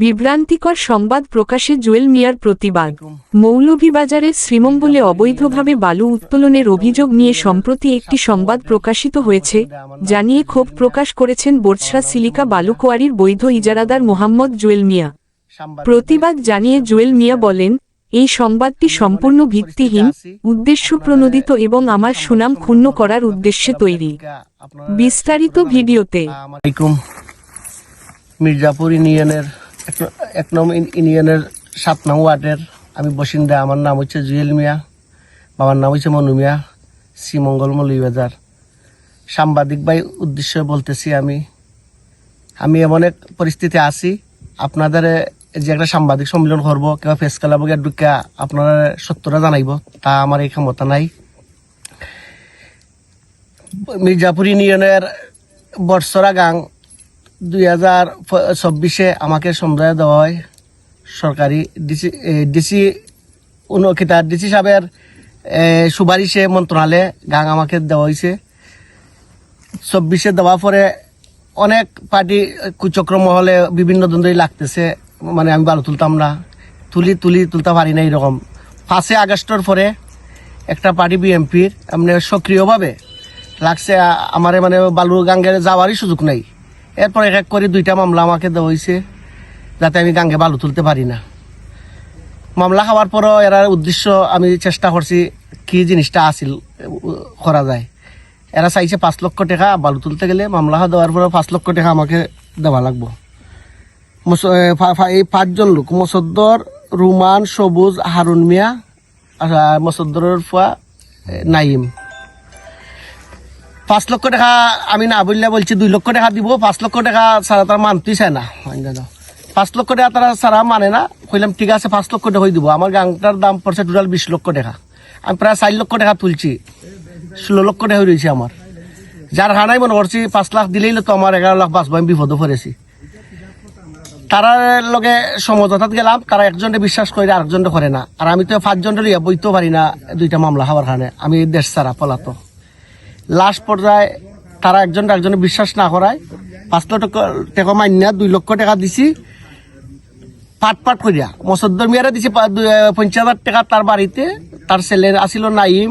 বিভ্রান্তিকর সংবাদ প্রকাশে জুয়েল মিয়ার প্রতিবাদ। মৌলভীবাজারের শ্রীমঙ্গলে অবৈধভাবে বালু উত্তোলনের অভিযোগ নিয়ে সম্প্রতি একটি সংবাদ প্রকাশিত হয়েছে, জানিয়ে ক্ষোভ প্রকাশ করেছেন বোরছড়া সিলিকা বালু কোয়ারির বৈধ ইজারাদার মোহাম্মদ জুয়েল মিয়া। প্রতিবাদ জানিয়ে জুয়েল মিয়া বলেন, এই সংবাদটি সম্পূর্ণ ভিত্তিহীন উদ্দেশ্য প্রণোদিত এবং আমার সুনাম ক্ষুণ্ণ করার উদ্দেশ্যে তৈরি। বিস্তারিত ভিডিওতে। মির্জাপুর ইউনিয়নের এক- ইউন- ইউনিয়নের সাত নং ওয়ার্ডের আমি বসিন্দা আমার নাম হচ্ছে জুয়েল মিয়া, বাবার নাম হচ্ছে মনু মিয়া, শ্রীমঙ্গল মৌলিবাজার সাংবাদিক ভাই উদ্দেশ্যে বলতেছি আমি আমি এমন এক পরিস্থিতি আছি, আপনাদের যে একটা সাংবাদিক সম্মেলন করব, কিংবা ফেস ক্লাব ঢুকা আপনারা সত্যটা জানাইব, তা আমার এই ক্ষমতা নাই। মির্জাপুর ইউনিয়নের বর্ষরা গাং দুই হাজার চব্বিশে আমাকে সমুদায় দেওয়া হয় সরকারি ডিসি ডিসি উনকিতা ডিসি সাহেবের সুপারিশে মন্ত্রণালয়ে গাং আমাকে দেওয়া হয়েছে চব্বিশে দেওয়ার পরে অনেক পার্টি কুচক্র মহলে বিভিন্ন দ্বন্দ্বই লাগতেছে মানে আমি বালু তুলতাম না। তুলি তুলি তুলতে পারি না এরকম। পাঁচই আগস্টের পরে একটা পার্টি বিএমপির এমনি সক্রিয়ভাবে লাগছে আমারে মানে বালু গাঙ্গে যাওয়ারই সুযোগ নাই। এরপর এক এক করে দুইটা মামলা আমাকে দেওয়া হয়েছে, যাতে আমি গাঙ্গে বালু তুলতে পারি না। মামলা খাওয়ার পরও এরা উদ্দেশ্য আমি চেষ্টা করছি কি জিনিসটা আসিল, করা যায়। এরা চাইছে পাঁচ লক্ষ টাকা বালু তুলতে গেলে মামলা দেওয়ার পরে পাঁচ লক্ষ টাকা আমাকে দেওয়া লাগবো। এই পাঁচজন লোক, মসদ্দর, রুমান, সবুজ, হারুন মিয়া মসদ্দরের ফুয়া নাইম। পাঁচ লক্ষ টাকা আমি না বললে বলছি, দুই লক্ষ টাকা দিব, পাঁচ লক্ষ টাকা সারা তারা মানতেই চায় না। পাঁচ লক্ষ টাকা তারা সারা মানে না, কইলাম, ঠিক আছে, পাঁচ লক্ষ টাকা দিব। আমার গাংটার দাম পড়ছে টোটাল বিশ লক্ষ টাকা। আমি প্রায় চার লক্ষ টাকা তুলছি, ষোলো লক্ষ টাকা হয়ে রয়েছে আমার। যার হানাই মনে করছি, পাঁচ লাখ দিলেই তো আমার এগারো লাখ বাঁচবো, আমি বিপদে পড়েছি। তারার লগে সমঝোতাত গেলাম, তারা একজনে বিশ্বাস করে আরেকজনে করে না। আর আমি তো পাঁচজনের ইয়া বইতেও পারি না দুইটা মামলা হওয়ার কারণে। আমি দেশ ছাড়া পলাতো লাস্ট পর্যায়ে তারা একজন একজনে বিশ্বাস না করায়। পাঁচ লক্ষ টাকা মাইনা দুই লক্ষ টাকা দিছি। পাট পাট করিয়া মসদ্দর মিয়ারে দিছি পঞ্চাশ হাজার টাকা তার বাড়িতে। তার ছেলে আসিল নাইম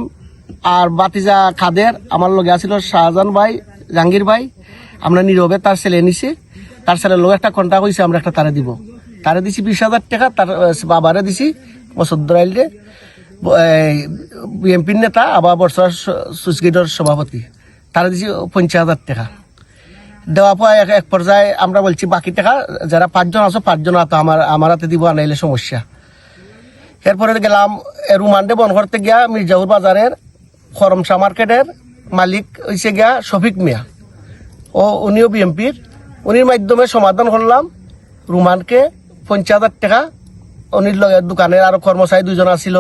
আর বাতিজা খাদের। আমার লগে আসিল শাহজাহান ভাই, জাহাঙ্গীর ভাই। আমরা নীরবে তার ছেলে নিছে। তার ছেলের লোক একটা কন্ট্যাক্ট হয়েছে আমরা একটা তারে দিব। তারে দিছি বিশ হাজার টাকা, তার বাবারে দিছি মসদ্দর আইলে বিএনপির নেতা, আবার বর্ষার সুইচগেটর সভাপতি। তারা দিছি পঞ্চাশ হাজার টাকা। দেওয়া পর এক এক পর্যায়ে আমরা বলছি, বাকি টাকা, যারা পাঁচজন আছো, পাঁচজন আতো, আমার আমার হাতে দিব আনাইলে সমস্যা। এরপরে গেলাম রুমান্ডে বন করতে গিয়া মির্জাপুর বাজারের খরমশা মার্কেটের মালিক হয়েছে গিয়া শফিক মিয়া। ও, উনিও বিএমপির উনির মাধ্যমে সমাধান করলাম, রুমানকে পঞ্চাশ হাজার টাকা। উনির লগে দোকানের আরও কর্মচারী দুজন আছিল।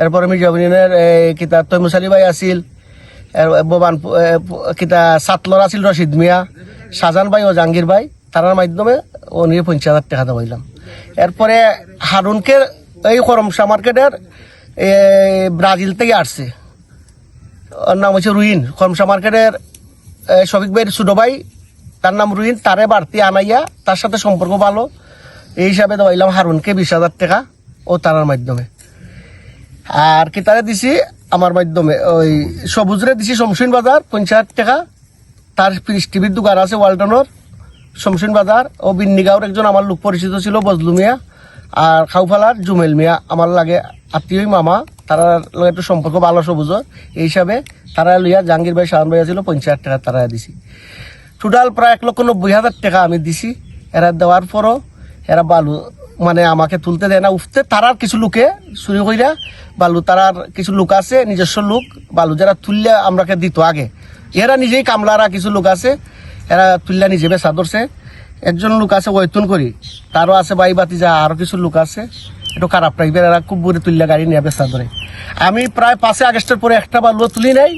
এরপরে মির্জাবিনের কিতা তৈমুসালি ভাই আছিল, এর ববান কিতা সাতলর আছিল রশিদ মিয়া শাহজাহান ভাই ও জাহাঙ্গীর ভাই তার মাধ্যমে উনি পঞ্চাশ হাজার টাকা দেওয়াইলাম এরপরে হারুনকে এই করমশা মার্কেটের ব্রাজিল থেকে আসছে। ওর নাম হচ্ছে রুইন। খরমশা মার্কেটের শফিক ভাইয়ের ছোটো ভাই, তার নাম রুইন, তারে বাড়তি আনাইয়া তার সাথে সম্পর্ক ভালো। এই হিসাবে দেওয়াইলাম হারুনকে বিশ হাজার টাকা ও তারার মাধ্যমে। আর কি তারে দিছি আমার মাধ্যমে, ওই সবুজরে দিছি শমসিন বাজার পঞ্চায়েত টাকা। তার পিস টিভির দোকান আছে ওয়ালটনের শমসিন বাজার। ও বিন্নিগাঁওর একজন আমার লোক পরিচিত ছিল, বজলু মিয়া। আর খাউফালার জুমেল মিয়া, আমার লাগে আত্মীয় মামা। তারা একটু সম্পর্ক ভালো সবুজর এই হিসাবে তারা লইয়া জাহাঙ্গীর ভাই শাহান ভাই ছিল পঞ্চায়েত টাকা তারা দিছি। টোটাল প্রায় এক লক্ষ নব্বই হাজার টাকা আমি দিছি। এরা দেওয়ার পরও এরা বালু মানে আমাকে তুলতে দেয় না। উঠতে তারার কিছু লোকে চুরি কইরা, বালু তারার কিছু লোক আছে, নিজস্ব লোক, বালু যারা তুললে আমরাকে দিত আগে। এরা নিজেই কামলারা কিছু লোক আছে, এরা তুললে নিজে বেচা ধরছে। একজন লোক আছে ওয়েতন করি, তারও আছে বাই বাতি যা আরও কিছু লোক আছে। একটু খারাপ টাইপের এরা খুব বুড়ে তুললে গাড়ি নিয়ে বেচা ধরে। আমি প্রায় পাঁচই আগস্টের পরে একটা বালুও তুলি নাই,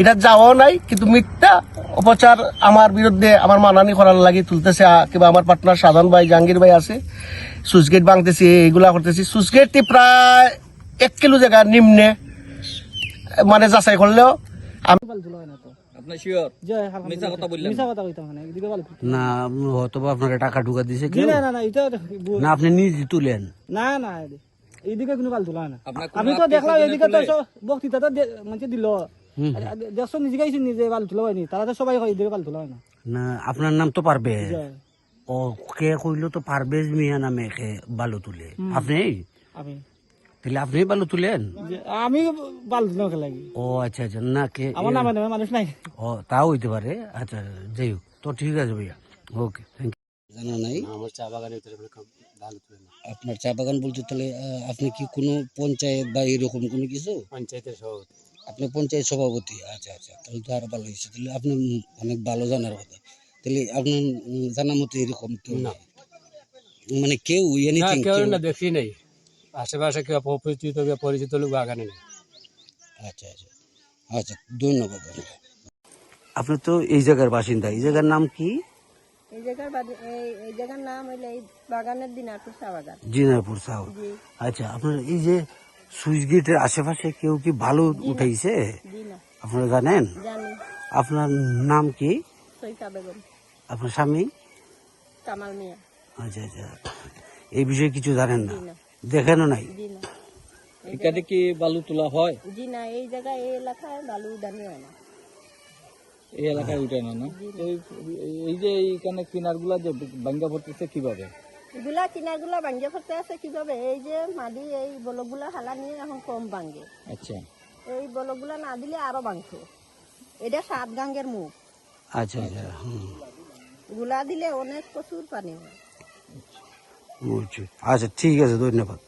এটা যাওয়াও নাই, কিন্তু মিথ্যা অপচার আমার বিরুদ্ধে আমার মানানি করার লাগে তুলতেছে কিংবা আমার পার্টনার সাধন ভাই জাহাঙ্গীর ভাই আছে সুইচ গেট ভাঙতেছি এগুলা করতেছি। সুইচ গেটটি প্রায় এক কিলো জায়গা নিম্নে মানে যাচাই করলেও আমি আপনার শিওর যে মিছা কথা বললেন। মিছা কথা কইতাম না এদিকে ভালো না হয়তো আপনাকে টাকা ঢুকা দিছে জি কেউ। না না না এটা না আপনি নিজে তুলেন। না না এইদিকে কোনো ভালো তোলা না। আমি তো দেখলাম এদিকে তো বক্তৃতা তো মানে দিল। দেখছ নিজে গাইছি নিজে ভালো তোলা হয়নি। তারা তো সবাই হয় তোলা হয় না। না আপনার নাম তো পারবেজ যে ও কে কইলো তো মিয়া নামে কে বালু তুলে। আপনি? আমি। তাহলে আপনি বালু তুলেন? আমি তোলা ও আচ্ছা আচ্ছা না কে আমার নামে নামে মানুষ নাই। ও তাও হইতে পারে। আচ্ছা যাই হোক তো ঠিক আছে ভাইয়া। ওকে থ্যাংক ইউ জানা নাই। আমার চা বাগানে ভালো তুলে না। আপনার চা বাগান বলতে তাহলে আপনি কি কোনো পঞ্চায়েত বা এরকম কোনো কিছু? পঞ্চায়েতের সভাপতি। আপনি পঞ্চায়েত সভাপতি আচ্ছা আচ্ছা তাহলে তো আরও ভালো হয়েছে। তাহলে আপনি অনেক ভালো জানার কথা। তাহলে আপনার উম, জানার মতো এরকম কেউ না। মানে কেউ এনিথিং কেউ না দেখি নেই। আশেপাশে কেউ অপরিচিত কেউ পরিচিত লোক বাগানে নেই। আচ্ছা আচ্ছা আচ্ছা ধন্যবাদ আপনি তো এই জায়গার বাসিন্দা। এই জায়গার নাম কি? এই জায়গার এই- এই জায়গার নাম হইলে এই বাগানের দিনারপুর চা বাগান। জিনারপুর সাউ জি। আচ্ছা আপনার এই যে সুইচ গেটের আশেপাশে কেউ কি ভালো উঠাইছে? আপনারা জানেন? আপনার নাম কি? আপনার স্বামী? আচ্ছা আচ্ছা। এই বিষয়ে কিছু জানেন না? জি না। দেখেনও নাই? এখানে কি বালু তোলা হয়? জি না এই জায়গায় এই এলাকায় বালু উদানি হয় না। এই এলাকায় উঠে না? না। এই- এই যে এইখানে কিনারগুলা যে ভাঙ্গা পড়তেছে কীভাবে? এগুলা কিনারগুলা ভাঙ্গে ফেলতে আছে কীভাবে? এই যে মাদি এই বলগুলা হালা নিয়ে এখন কম ভাঙ্গে। আচ্ছা। এই বলগুলা না দিলে আরও ভাঙতো। এটা সাত গাঙ্গের মুখ। আচ্ছা আচ্ছা গুলা দিলে অনেক প্রচুর পানি হয়। আচ্ছা ঠিক আছে ধন্যবাদ।